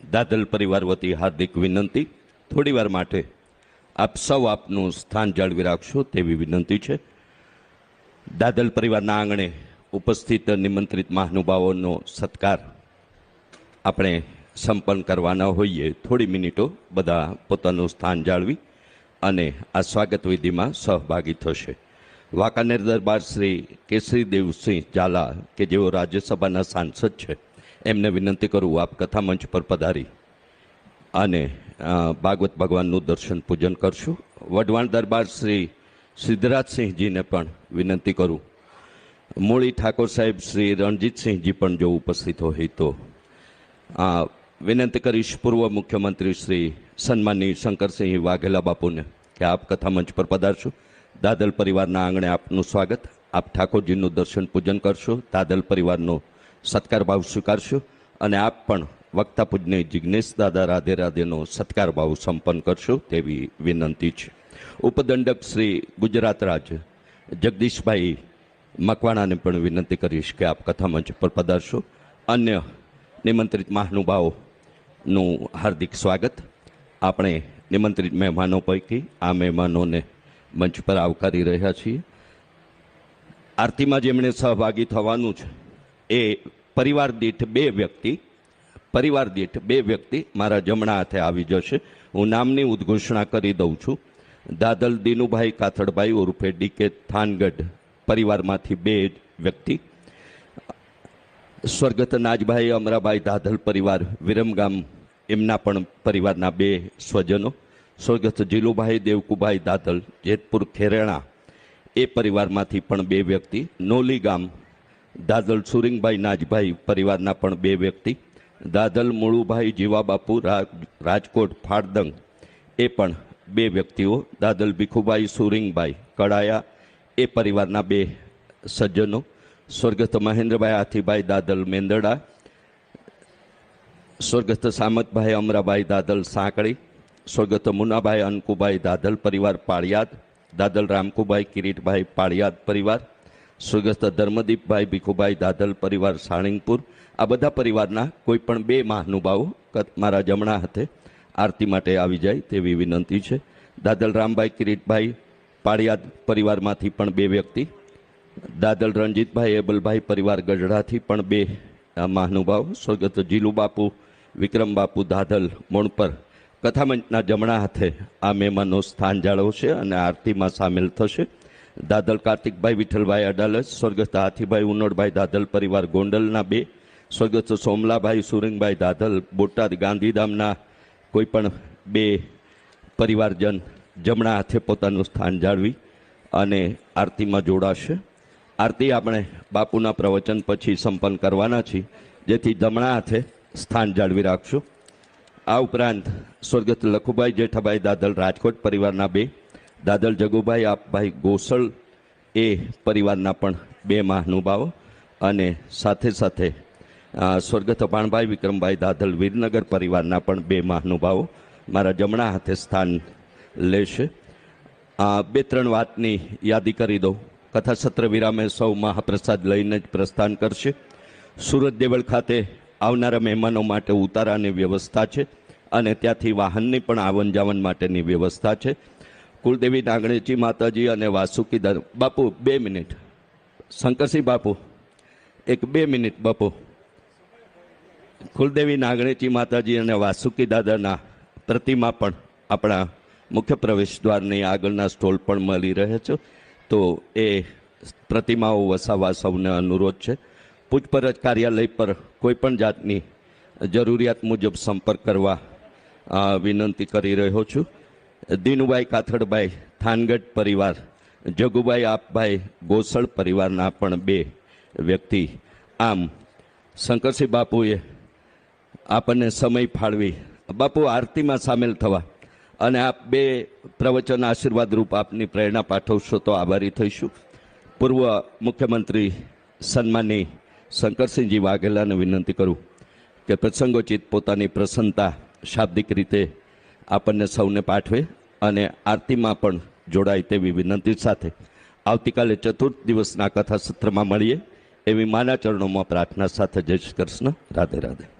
દાદલ પરિવાર વતી હાર્દિક વિનંતી. થોડીવાર માટે આપ સૌ આપનું સ્થાન જાળવી રાખશો તેવી વિનંતી છે. દાદલ પરિવારના આંગણે ઉપસ્થિત નિમંત્રિત મહાનુભાવોનો સત્કાર આપણે સંપન્ન કરવાના હોઈએ. થોડી મિનિટો બધા પોતાનું સ્થાન જાળવી અને આ સ્વાગત વિધિમાં સહભાગી થશે. વાંકાનેર દરબાર શ્રી કેસરી દેવસિંહ ઝાલા, કે જેઓ રાજ્યસભાના સાંસદ છે એમને વિનંતી કરું, આપ કથા મંચ પર પધારી અને ભાગવત ભગવાનનું દર્શન પૂજન કરશું. વઢવાણ દરબાર શ્રી સિદ્ધરાજસિંહજીને પણ વિનંતી કરું. મૂળી ઠાકોર સાહેબ શ્રી રણજીતસિંહજી પણ જો ઉપસ્થિત હોય તો આ વિનંતી કરીશ પૂર્વ મુખ્યમંત્રી શ્રી સન્માનની શંકરસિંહ વાઘેલા બાપુને કે આપ કથા મંચ પર પધારશો. દાદલ પરિવારના આંગણે આપનું સ્વાગત. આપ ઠાકોરજીનું દર્શન પૂજન કરશો. દાદલ પરિવારનો સત્કાર ભાવ સ્વીકારશું અને આપ પણ વક્તા પૂજ્ય જિજ્ઞેશ દાદા રાધે રાધેનો સત્કાર ભાવ સંપન્ન કરશો તેવી વિનંતી છે. ઉપદંડક શ્રી ગુજરાત રાજ જગદીશભાઈ મકવાણાને પણ વિનંતી કરીશ કે આપ કથા મંચ પર પધારશો. અન્ય નિમંત્રિત મહાનુભાવોનું હાર્દિક સ્વાગત. આપણે નિમંત્રિત મહેમાનો પૈકી આ મહેમાનોને મંચ પર આવકારી રહ્યા છીએ. આરતીમાં જેમણે સહભાગી થવાનું છે એ પરિવાર દીઠ બે વ્યક્તિ, પરિવાર દીઠ બે વ્યક્તિ મારા જમણા હાથે આવી જશે. હું નામની ઉદ્ઘોષણા કરી દઉં છું. દાદલ દીનુભાઈ કાથડભાઈ ઉર્ફે ડીકે થાનગઢ પરિવારમાંથી બે વ્યક્તિ. સ્વર્ગત નાજભાઈ, અમરાભાઈ દાદલ પરિવાર, વિરમગામ એમના પણ પરિવારના બે સ્વજનો. સ્વર્ગત જીલુભાઈ દેવકુભાઈ દાદલ, જેતપુર ખેરેણા એ પરિવારમાંથી પણ બે વ્યક્તિ. નોલી ગામ દાદલ સુરિંગભાઈ નાજભાઈ પરિવારના પણ બે વ્યક્તિ, દાદલ મુળુભાઈ જીવાબાપુ રાજકોટ ફાળદંગ, એ પણ બે વ્યક્તિઓ, દાદલ ભીખુભાઈ સુરિંગભાઈ કડાયા, એ પરિવારના બે સજ્જનો, સ્વર્ગસ્થ મહેન્દ્રભાઈ હાથીભાઈ દાદલ મેંદડા, સ્વર્ગસ્થ સામતભાઈ અમરાભાઈ, દાદલ સાંકળી, સ્વર્ગસ્થ મુનાભાઈ અનકુભાઈ, દાદલ પરિવાર પાળિયાદ, દાદલ રામકુભાઈ, કિરીટભાઈ પાળિયાદ પરિવાર સ્વર્ગસ્થ ધર્મદીપભાઈ ભીખુભાઈ દાદલ, પરિવાર સાળીંગપુર આ બધા પરિવારના કોઈ પણ બે મહાનુભાવો મારા જમણા હાથે આરતી માટે આવી જાય તેવી વિનંતી છે. દાદલ રામભાઈ, કિરીટભાઈ પાળિયાદ પરિવારમાંથી પણ બે વ્યક્તિ. દાદલ રણજીતભાઈ, એબલભાઈ પરિવાર ગઢડાથી પણ બે મહાનુભાવ. સ્વર્ગત જીલુ બાપુ વિક્રમ બાપુ દાદલ મોણપર કથામંચના જમણા હાથે આ મહેમાનો સ્થાન જાળવશે અને આરતીમાં સામેલ થશે. દાદલ કાર્તિકભાઈ, વિઠ્ઠલભાઈ અડાલજ, સ્વર્ગસ્થ હાથીભાઈ ઉનોડભાઈ દાદલ, પરિવાર ગોંડલના બે, સ્વર્ગસ્થ સોમલાભાઈ સુરંગભાઈ દાદલ, બોટાદ ગાંધીધામના કોઈ પણ બે પરિવારજન જમણા હાથે પોતાનું સ્થાન જાળવી અને આરતીમાં જોડાશે. આરતી આપણે બાપુના પ્રવચન પછી સંપન્ન કરવાના છીએ, જેથી જમણા હાથે સ્થાન જાળવી રાખશું. આ ઉપરાંત સ્વર્ગસ્થ લખુભાઈ જેઠાભાઈ દાદલ, રાજકોટ પરિવારના બે દાદલ જગુભાઈ આપભાઈ ગોસળ એ પરિવારના પણ બે મહાનુભાવો અને સાથે સાથે સ્વર્ગત સ્વર્ગસ્થ વિક્રમભાઈ દાદલ વીરનગર પરિવારના પણ બે મહાનુભાવો મારા જમણા હાથે સ્થાન લેશે. આ બે ત્રણ વાતની યાદી કરી દઉં. કથા સત્ર વિરામે સૌ મહાપ્રસાદ લઈને જ પ્રસ્થાન કરશે. સુરત દેવળ ખાતે આવનારા મહેમાનો માટે ઉતારાની વ્યવસ્થા છે અને ત્યાંથી વાહનની પણ આવન જાવન માટેની વ્યવસ્થા છે. કુલદેવી નાગણેજી માતાજી અને વાસુકી દાદા બાપુ, બે મિનિટ. શંકરસિંહ બાપુ, એક બે મિનિટ, બાપુ. કુલદેવી નાગણેજી માતાજી અને વાસુકી દાદાના પ્રતિમા પણ આપણા મુખ્ય પ્રવેશ દ્વારની આગળના સ્ટોલ પણ મળી રહે છે. તો એ પ્રતિમાઓ વસાવવા સૌને અનુરોધ છે. પૂછપરછ કાર્યાલય પર કોઈ પણ જાતની જરૂરિયાત મુજબ સંપર્ક કરવા વિનંતી કરી રહ્યો છું. દીનુભાઈ કાથડભાઈ, થાનગઢ પરિવાર, જગુભાઈ આપભાઈ, ગોસળ પરિવારના પણ બે વ્યક્તિ. આમ, શંકરસિંહ બાપુએ આપણને સમય ફાળવી. બાપુ આરતીમાં સામેલ થવા. અને આપ બે પ્રવચન આશીર્વાદ રૂપ આપની પ્રેરણા પાઠવશો તો આભારી થઈશું. પૂર્વ મુખ્યમંત્રી સન્માની શંકરસિંહજી વાઘેલાને વિનંતી કરું કે પ્રસંગોચિત પોતાની પ્રસન્નતા શાબ્દિક રીતે આપણને સૌને પાઠવે. અને આરતીમાં પણ જોડાય તેવી વિનંતી સાથે આવતીકાલે ચતુર્થ દિવસના કથા સત્રમાં મળીએ એવી માના ચરણોમાં પ્રાર્થના સાથે જય શ્રી કૃષ્ણ. રાધે રાધે.